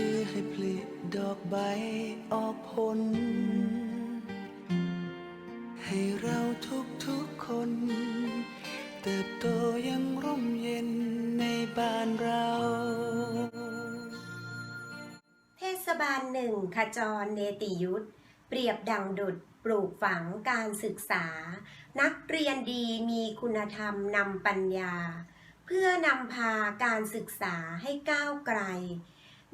เพื่อให้ผลิดอกใบออกผล ให้เราทุกๆคน เติบโตยังร่มเย็นในบ้านเรา เทศบาลหนึ่งขจรเนติยุทธเปรียบดังดุดปลูกฝังการศึกษา นักเรียนดีมีคุณธรรมนำปัญญา เพื่อนำพาการศึกษาให้ก้าวไกล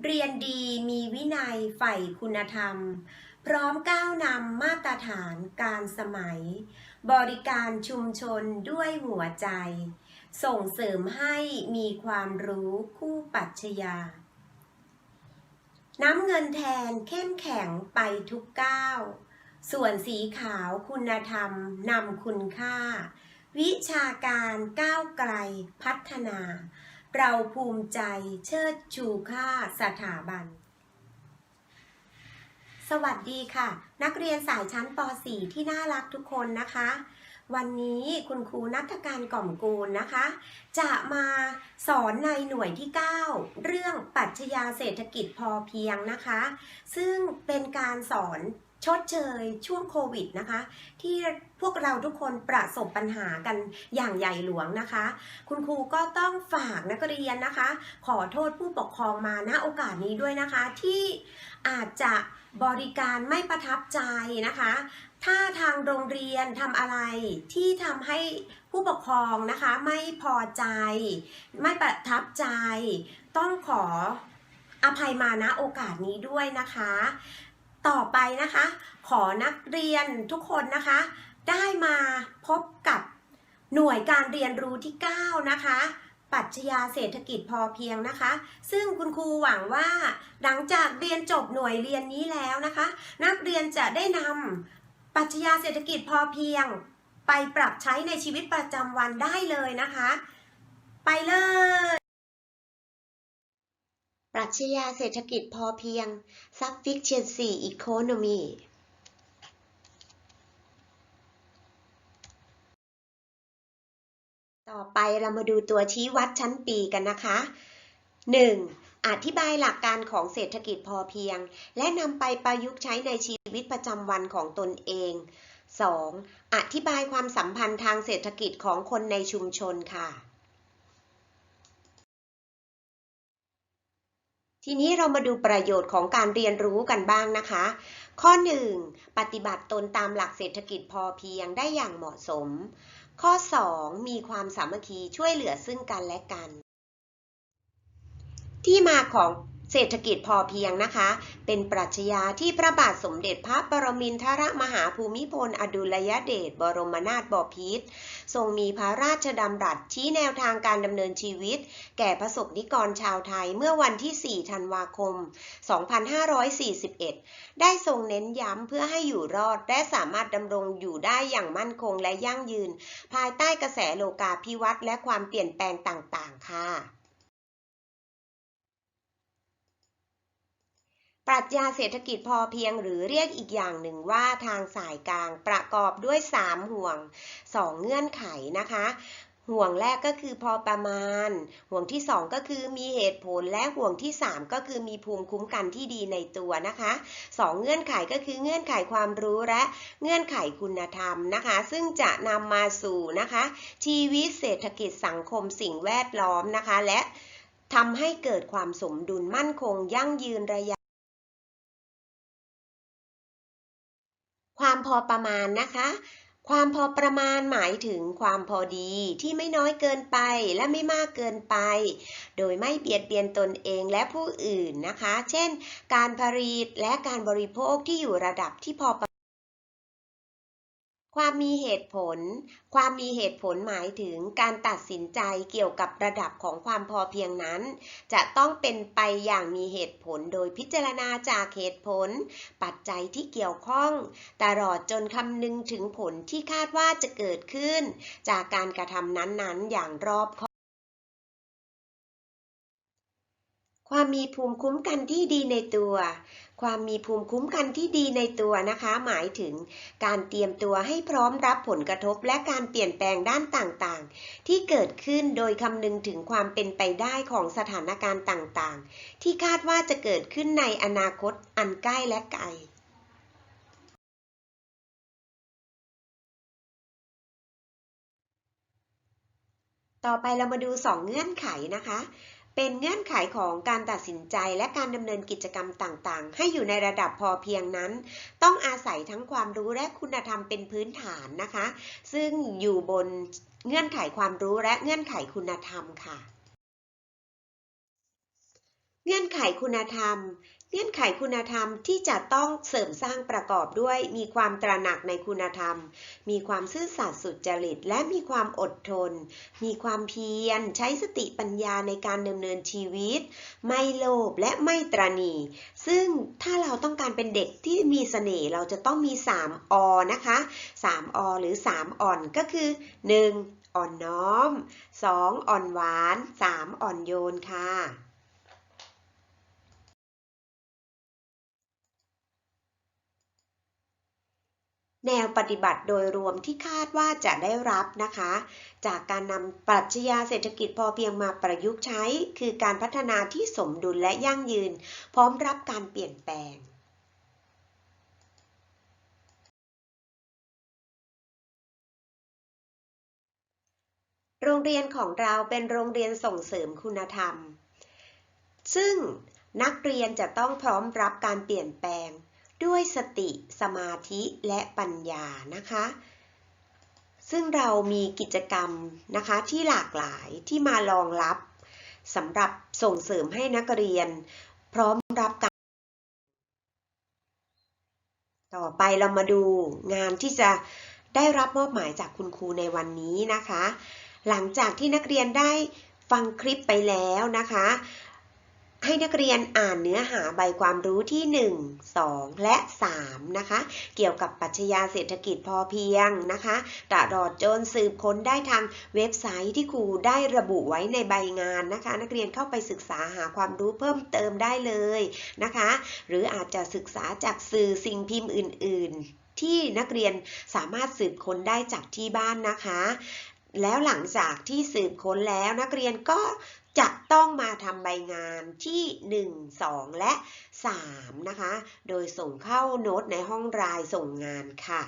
เรียนดีมีวินัยใฝ่คุณธรรม พร้อมก้าวนำมาตรฐานการสมัย บริการชุมชนด้วยหัวใจ ส่งเสริมให้มีความรู้คู่ปรัชญาน้ำเงินแทนเข้มแข็งไปทุกก้าว ส่วนสีขาวคุณธรรมนำคุณค่า วิชาการก้าวไกลพัฒนา เราภูมิใจเชิดชูค่าสถาบัน สวัสดีค่ะ นักเรียนสายชั้นป .4 ที่น่ารักทุกคนนะคะ วันนี้คุณครูนัทการกล่อมกูลนะคะ จะมาสอนในหน่วยที่ 9 เรื่องปรัชญาเศรษฐกิจพอเพียงนะคะ ซึ่งเป็นการสอน ชดเชยช่วงโควิดนะคะ ที่พวกเราทุกคนประสบปัญหากันอย่างใหญ่หลวงนะคะ คุณครูก็ต้องฝากนักเรียนนะคะ ขอโทษผู้ปกครองมาณโอกาสนี้ด้วยนะคะ ที่อาจจะบริการไม่ประทับใจนะคะ ถ้าทางโรงเรียนทำอะไรที่ทำให้ผู้ปกครองนะคะ ไม่พอใจ ไม่ประทับใจ ต้องขออภัยมาณโอกาสนี้ด้วยนะคะ ต่อไปนะคะ ขอนักเรียนทุกคนนะคะ ได้มาพบกับหน่วยการเรียนรู้ที่ 9 นะคะปรัชญาเศรษฐกิจพอเพียงนะคะ ซึ่งคุณครูหวังว่า หลังจากเรียนจบหน่วยเรียนนี้แล้วนะคะ นักเรียนจะได้นำปรัชญาเศรษฐกิจพอเพียง ไปปรับใช้ในชีวิตประจำวันได้เลยนะคะ ไปเลย ปรัชญาเศรษฐกิจพอเพียง sufficiency economy ต่อไปเรามาดูตัวชี้วัดชั้นปีกันนะคะ 1. อธิบายหลักการของเศรษฐกิจพอเพียง และนำไปประยุกต์ใช้ในชีวิตประจำวันของตนเอง 2. อธิบายความสัมพันธ์ทางเศรษฐกิจของคนในชุมชนค่ะ ทีนี้เรามาดูประโยชน์ของการเรียนรู้กันบ้างนะคะ ข้อ 1. ปฏิบัติตนตามหลักเศรษฐกิจพอเพียงได้อย่างเหมาะสม ข้อ 2. มีความสามัคคีช่วยเหลือซึ่งกันและกัน ที่มาของ เศรษฐกิจพอเพียงนะคะ เป็นปรัชญาที่พระบาทสมเด็จพระปรมินทรมหาภูมิพล อดุลยเดชบรมนาถบพิตรทรงมีพระราชดำรัสชี้แนวทางการดำเนินชีวิต แก่ประสบนิกรชาวไทยเมื่อวันที่ 4 ธันวาคม 2541 ได้ทรงเน้นย้ำเพื่อให้อยู่รอด และสามารถดำรงอยู่ได้อย่างมั่นคงและยั่งยืน ภายใต้กระแสโลกาภิวัตน์และความเปลี่ยนแปลงต่าง ๆ ค่ะ ปรัชญาเศรษฐกิจพอเพียงหรือเรียกอีกอย่างหนึ่งว่าทางสายกลางประกอบด้วย 3 ห่วง 2 เงื่อนไขนะคะ ห่วงแรกก็คือพอประมาณ ห่วงที่ 2 ก็คือมีเหตุผลและห่วงที่ 3 ก็คือมีภูมิคุ้มกันที่ดีในตัวนะคะ 2 เงื่อนไขก็คือเงื่อนไขความรู้และเงื่อนไขคุณธรรมนะคะ ซึ่งจะนำมาสู่นะคะ ชีวิตเศรษฐกิจสังคมสิ่งแวดล้อมนะคะ และทำให้เกิดความสมดุลมั่นคงยั่งยืนระย พอประมาณนะคะ ความพอประมาณหมายถึงความพอดีที่ไม่น้อยเกินไปและไม่มากเกินไป โดยไม่เบียดเบียนตนเองและผู้อื่นนะคะ เช่น การผลิตและการบริโภคที่อยู่ระดับที่พอประ ความมีเหตุผล ความมีเหตุผลหมายถึงการตัดสินใจเกี่ยวกับระดับของความพอเพียงนั้น จะต้องเป็นไปอย่างมีเหตุผลโดยพิจารณาจากเหตุผล ปัจจัยที่เกี่ยวข้อง ตลอดจนคำนึงถึงผลที่คาดว่าจะเกิดขึ้น จากการกระทำนั้นๆ อย่างรอบคอบ ความมีภูมิคุ้มกันที่ดีในตัว ความมีภูมิคุ้มกันที่ดีในตัวนะคะ หมายถึงการเตรียมตัวให้พร้อมรับผลกระทบและการเปลี่ยนแปลงด้านต่างๆ ที่เกิดขึ้นโดยคำนึงถึงความเป็นไปได้ของสถานการณ์ต่างๆ ที่คาดว่าจะเกิดขึ้นในอนาคตอันใกล้และไกลต่อไปเรามาดู 2 เงื่อนไขนะคะ เป็นเงื่อนไขของการตัดสินใจและการดำเนินกิจกรรมต่างๆ ให้อยู่ในระดับพอเพียงนั้น ต้องอาศัยทั้งความรู้และคุณธรรมเป็นพื้นฐานนะคะ ซึ่งอยู่บนเงื่อนไขความรู้และเงื่อนไขคุณธรรมค่ะ เงื่อนไขคุณธรรม เงื่อนไขคุณธรรมที่จะต้องเสริมสร้างประกอบด้วย มีความตระหนักในคุณธรรม มีความซื่อสัตย์สุจริต และมีความอดทน มีความเพียร ใช้สติปัญญาในการดำเนินชีวิต ไม่โลภและไม่ตรณี ซึ่งถ้าเราต้องการเป็นเด็กที่มีเสน่ห์เราจะต้องมี 3 อ นะคะ 3 อ หรือ 3 อ่อนก็คือ 1. อ่อนน้อม 2. อ่อนหวาน 3. อ่อนโยนค่ะ แนวปฏิบัติโดยรวมที่คาดว่าจะได้รับนะคะ จากการนำปรัชญาเศรษฐกิจพอเพียงมาประยุกต์ใช้ คือการพัฒนาที่สมดุลและยั่งยืน พร้อมรับการเปลี่ยนแปลงโรงเรียนของเราเป็นโรงเรียนส่งเสริมคุณธรรม ซึ่งนักเรียนจะต้องพร้อมรับการเปลี่ยนแปลง ด้วยสติสมาธิและปัญญานะคะ ซึ่งเรามีกิจกรรมนะคะที่หลากหลายที่มารองรับสำหรับส่งเสริมให้นักเรียน พร้อมรับการต่อไปเรามาดูงานที่จะได้รับมอบหมายจากคุณครูในวันนี้นะคะ หลังจากที่นักเรียนได้ฟังคลิปไปแล้วนะคะ ให้นักเรียนอ่านเนื้อหาใบความรู้ที่ 1 2 และ 3 นะคะ เกี่ยวกับปรัชญาเศรษฐกิจพอเพียงนะคะตลอดจนสืบค้นได้ทางเว็บไซต์ที่ครูได้ระบุไว้ในใบงานนะคะ นักเรียนเข้าไปศึกษาหาความรู้เพิ่มเติมได้เลยนะคะ หรืออาจจะศึกษาจากสื่อสิ่งพิมพ์อื่น ๆ ที่นักเรียนสามารถสืบค้นได้จากที่บ้านนะคะ แล้วหลังจากที่สืบค้นแล้วนักเรียนก็จะต้องมาทำใบงานที่ 1 2 และ 3 นะคะ โดยส่งเข้าโน้ตในห้องรายส่งงานค่ะ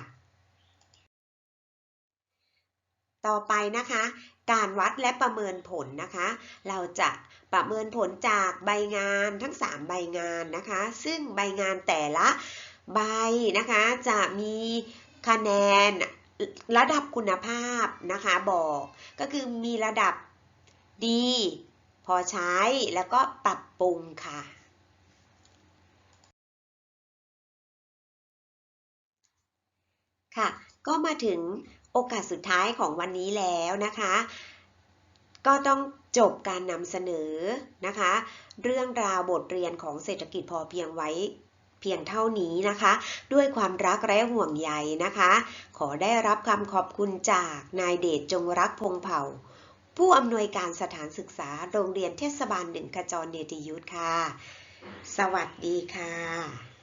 ต่อไปนะคะ การวัดและประเมินผลนะคะ เราจะประเมินผลจากใบงานทั้ง 3 ใบงานนะคะ ซึ่งใบงานแต่ละใบนะคะจะมีคะแนน ระดับคุณภาพนะคะบอกก็คือมีระดับดี พอใช้แล้วก็ปรับปรุงค่ะ ค่ะ ก็มาถึงโอกาสสุดท้ายของวันนี้แล้วนะคะ ก็ต้องจบการนำเสนอนะคะ เรื่องราวบทเรียนของเศรษฐกิจพอเพียงไว้ พียงเท่านี้นะคะ ด้วยความรักและห่วงใยนะคะ ขอได้รับคำขอบคุณจากนายเดชจงรักพงเผ่า ผู้อำนวยการสถานศึกษาโรงเรียนเทศบาลหนึ่งขจรเนติยุทธค่ะ สวัสดีค่ะ